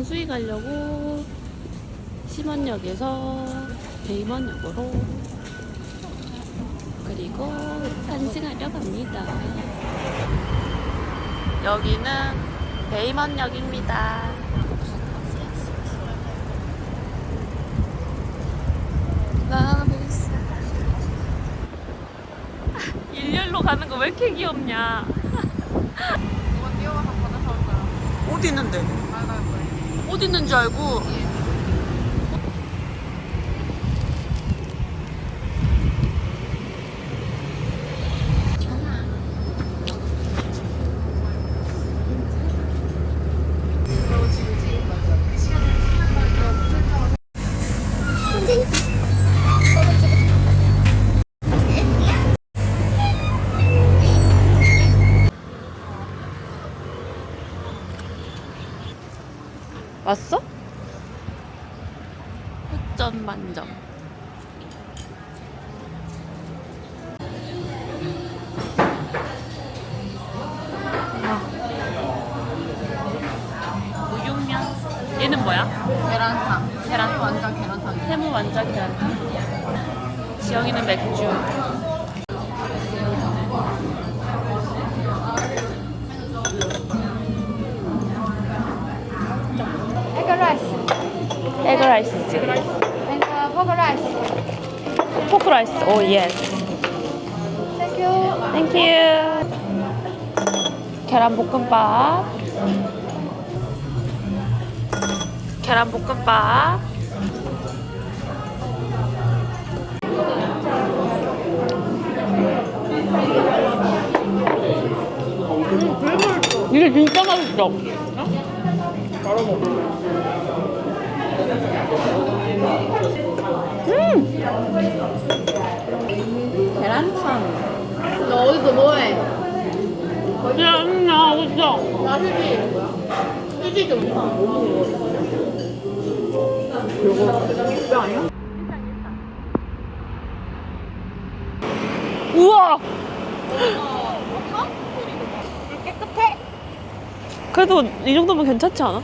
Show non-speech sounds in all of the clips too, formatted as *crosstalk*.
성수이 가려고 심원역에서 대임원역으로 그리고 환승하려 갑니다. 여기는 대임원역입니다. *laughs* 일렬로 가는 거 왜 이렇게 귀엽냐? *laughs* 어디 있는데? 어디 있는 줄 알고 얘는 뭐야? 계란탕. 계란탕. 완전 계란탕. 해무 완전 계란탕. 지영이는 맥주. Egg rice 에그 라이스. and uh, pork rice. 포크 라이스. 오 예스. Thank you. 땡큐. 계란 볶음밥. 계란 볶음밥. 이게 진짜 맛있어. 계란탕. 너 어디서 뭐해? 야, 진짜. 나 휴지. 휴지 좀. 우와. 깨끗해? 그래도 이 정도면 괜찮지 않아?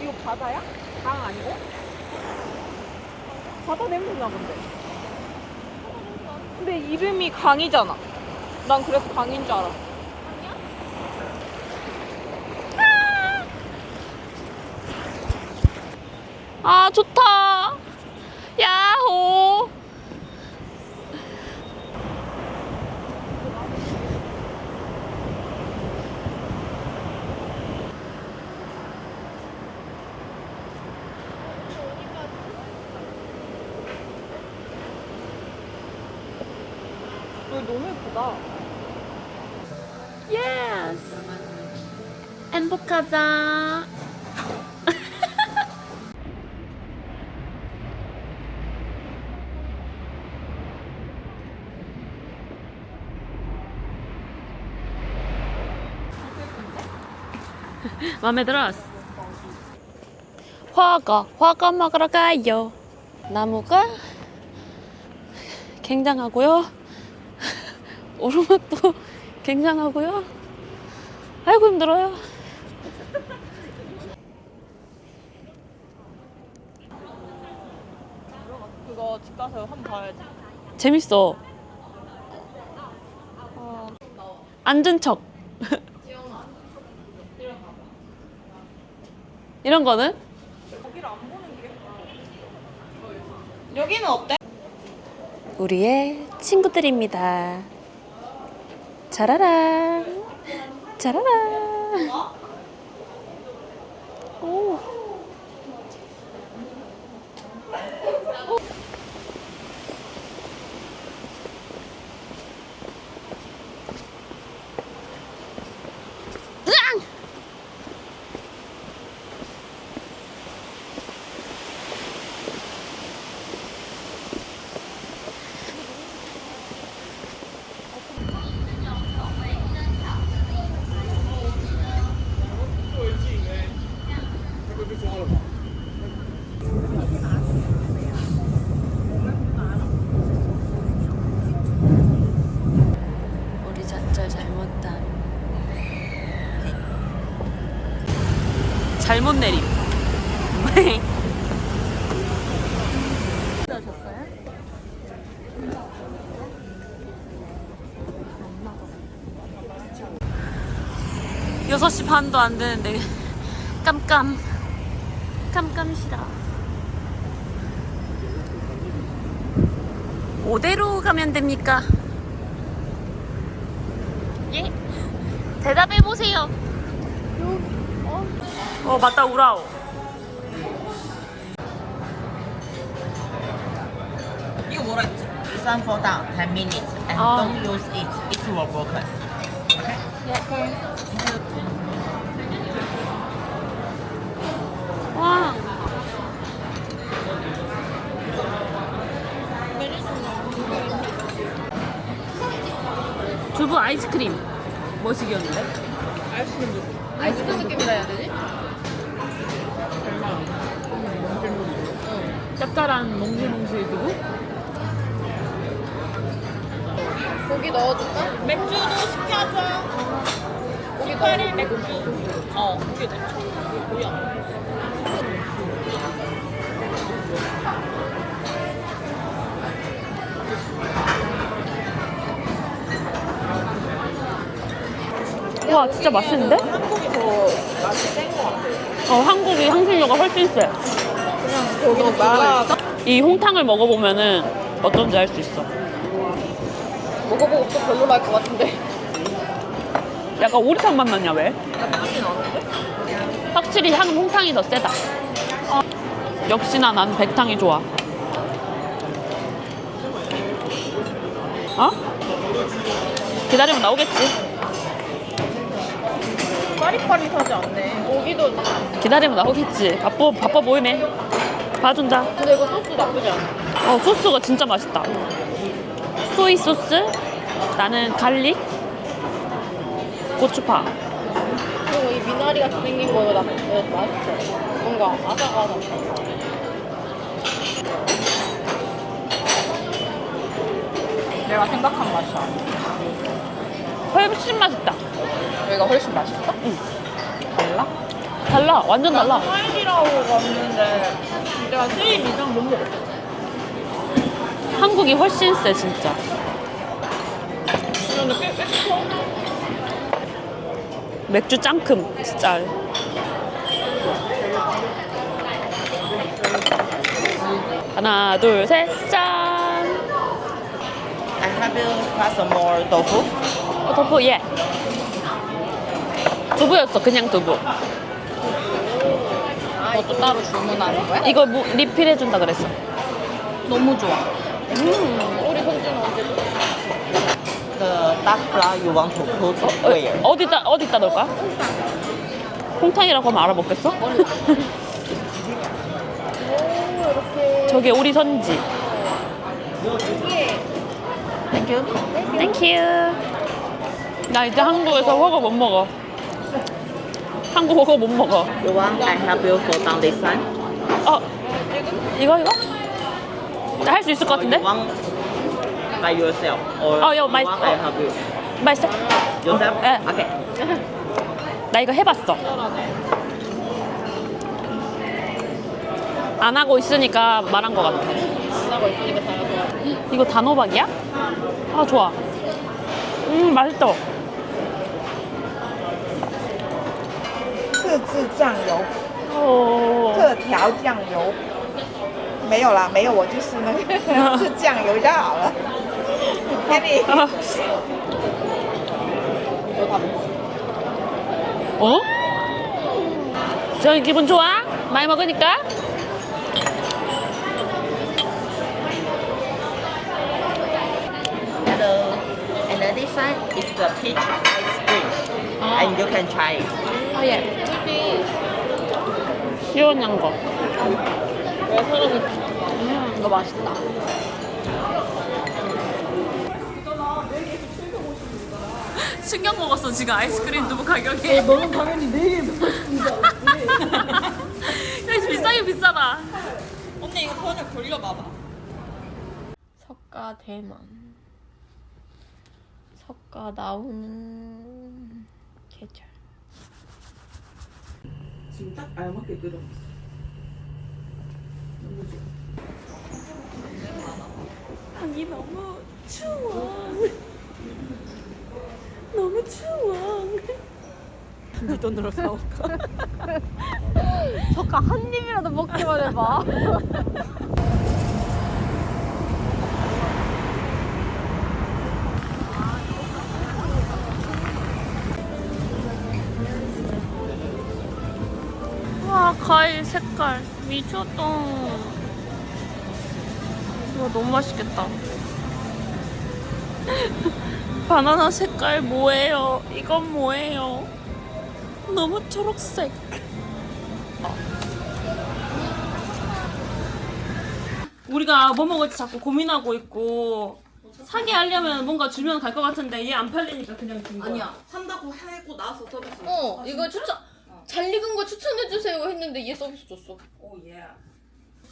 이거 바다야? 강 아니고? 바다 냄새 나는데. 근데 이름이 강이잖아. 난 그래서 강인 줄 알아. 아 좋다. 야호. 너무 예쁘다. 예스. 행복하자. 마음에 들었어. 화가 화가 먹으러 가요. 나무가 굉장하고요. *laughs* 오르막도 굉장하고요. 아이고 힘들어요. 그거 집 가서 한번 봐야지. 재밌어. 앉은 척. *laughs* 이런 거는? 거기를 안 보는 게. 여기는 어때? 우리의 친구들입니다. 짜라란. 짜라란. 6시 반도 안 되는데 깜깜 깜깜시라 오대로 가면 됩니까? 예? 대답해보세요 어 맞다 우라오 This one fall down 10 minutes and Oh. don't use it. It will broken. 와. 두부 아이스크림. 뭐 시켰는데? 아이스크림 느낌이라 해야 되지? 짭짤한 몽실몽실 두부? 고기 넣어줄까? 맥주도 시켜줘. 고기 넣어. 맥주. 어, 그게 좋죠. 뭐야? 와, 진짜 맛있는데? 한국이 더 맛이 센것 같아. 어, 한국이 향신료가 훨씬 세. 마라 이 홍탕을 먹어보면은 어떤지 알 수 있어. 먹어보고 또 별로랄 것 같은데. 약간 오리탕 맛 나냐, 왜? 맛이 나는데? 확실히 향 홍탕이 더 세다. 어, 역시나 난 백탕이 좋아. 어? 기다리면 나오겠지. 빠릿빠릿하지 않네. 고기도. 기다리면 나오겠지. 바빠, 바빠 보이네. 봐준다. 근데 이거 소스 나쁘지 않아. 어, 소스가 진짜 맛있다. 소이 소스, 나는 갈릭, 고추파. 그리고 이 미나리 같이 생긴 거가 나 네, 맛있어. 뭔가 아삭아삭. 내가 생각한 맛이야. 훨씬 맛있다. 여기가 훨씬 맛있어? 응. 달라? 달라. 완전 달라. 하이디라고 갔는데 내가 세일 이상 못 먹었어. 한국이 훨씬 세, 진짜. 근데 꽤. 맥주 짱큼, 진짜. 하나, 둘, 셋, 짠! I have you plus some more tofu. 어, 덮어, 예. 두부였어, 그냥 두부. 그것도 따로 주문하는 거야? 이거 뭐, 리필해준다 그랬어. 너무 좋아. 음. 우리 손주는 언제 줘? The dark flour you want to put where? 어, 어디다, 어디다 넣을까? 홍탕이라고 하면 알아먹겠어? 저게 우리 선지. Thank you. 땡큐. 나 이제 한국에서 허거 못 먹어. 한국 허거 못 먹어. You want I help you fall down this one? 어, 이거, 이거? 나 할 수 있을 것 Or you 같은데? want by yourself? Or Oh, yeah, you my- want I help you? 맛있어? Yourself? 예. Okay. 나 이거 해봤어. 안 하고 있으니까 말한 것 같아. 안 하고 있으니까 잘하서. 이거 단호박이야? 아, 좋아. 음, 맛있다. 特制酱油， 오. 特调酱油。 没有啦，没有，我就是那个是酱油就好了。给你， 아. 어? 저희 기분 좋아? 많이 먹으니까? Hello. And then this side is the peach ice cream. And you can try it. 아, 예. 시원한 거. 왜 사람이. 음, 이거 맛있다. *laughs* 충격 먹었어 지금 아이스크림 두부 가격에. 너는 당연히 네개 먹었습니다. *laughs* 비싸긴 비싸다. 언니 이거 전에 걸려봐봐. 석가 대만. 석가 나오는 계절. 지금 딱 알맞게 끓여놨어. 너무 좋아. 방이 너무 추워. 너무 추워. 네 돈으로 사올까? 저까 한 입이라도 먹기만 해봐. 와 과일 색깔 미쳤다. 와 너무 맛있겠다. *laughs* 바나나 색깔 뭐예요? 이건 뭐예요? 너무 초록색. 우리가 뭐 먹을지 자꾸 고민하고 있고 사게 하려면 뭔가 주면 갈 것 같은데 얘 안 팔리니까 그냥 준 거야. 아니야. 산다고 하고 나서 서비스. 어, 이거 추천 잘 익은 거 추천해 주세요 했는데 얘 서비스 줬어. 오 예.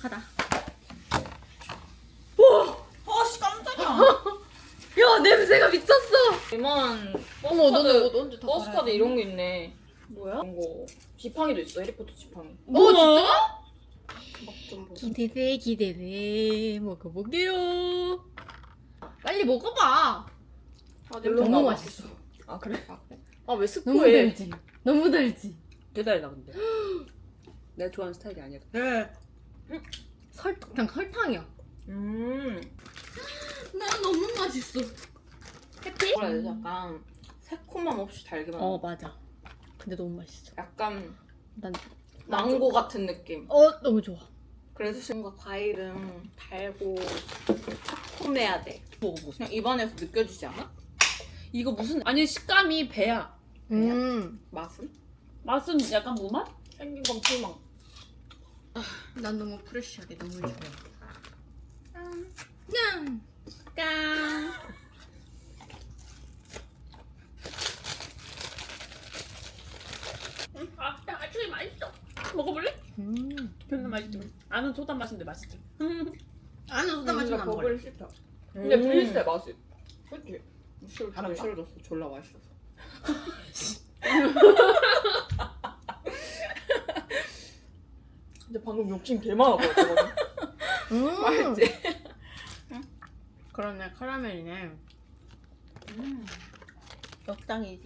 가다. 아씨 깜짝이야. 야 냄새가 미쳤어. 대만 어머 너네 언제 다 버스카드 이런 게 있네. 뭐야? 이런 거 지팡이도 있어. 해리포터 지팡이. 어 진짜? 막좀 보자. 기대돼 기대돼 먹어볼게요. 빨리 먹어봐. 아, 너무 맛있어. 아 그래? 아왜 너무 스포해? 달지. 너무 달지. 기다리다 근데. 내가 좋아하는 스타일이 아니야. 네. 설탕 그냥 설탕이야. 음. 나 너무 맛있어. 뭐라 해야 되지? 약간 새콤함 없이 달기만. 어 맞아. 근데 너무 맛있어. 약간 난 망고 같은 느낌. 어 너무 좋아. 그래서 뭔가 과일은 달고 새콤해야 돼. 먹어보자. 그냥 입안에서 느껴지지 않아? 이거 무슨 아니 식감이 배야. 음. 맛은? 맛은 약간 무맛? 생긴 건 풀망. 난 너무 프레쉬하게 너무 좋아. 짠. 짠. 아, 아actually 맛있어. 먹어볼래? 음. 별로 맛있지. 아는 소다 맛인데 맛있지. *laughs* 안에 소다 안 먹어. 버블 씹혀. 근데 음. 비슷해 맛이. 그치? 다른가? 싫어졌어. 졸라 맛있어서. *laughs* 근데 방금 욕심 개 많았거든. 음. 맛있지? *laughs* 그러네 카라멜이네. 적당히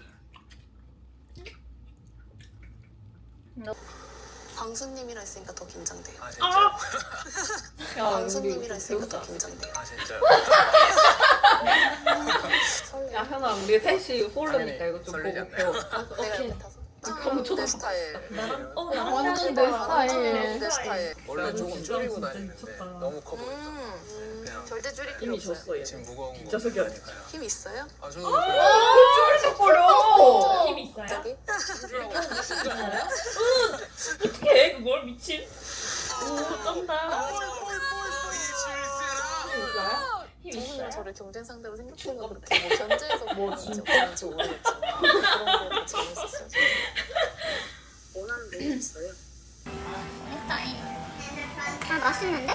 지. 광수님이라 했으니까 더 긴장돼요. 아 진짜? 야, 광수님이라 했으니까 더. 긴장돼요. 아 진짜? 설레요. 야, 현아, 우리 셋이 솔로니까 이거 좀 설레지 보고 배워. 내가 타서. 너무 내 쳐다봐. 스타일. 어, 완전 내 스타일. 내 스타일. 원래 조금 줄이고 다니는데 너무 커 보였다. 음, 그냥 절대 줄일 필요 이미 없어요. 얘. 지금 무거운 거 뒷좌석이야. 아니까요. 힘 있어요? 아 저는 버려! 힘 있어요게 그걸 미친? 오, 쩐다. 누군가 저를 경쟁 상대로 생각해서 그렇게 뭐 견제해서 그런지 어떤지 모르겠지만 그런 거 재밌었어요. 원하는 메뉴 있어요? 아 맛있는데?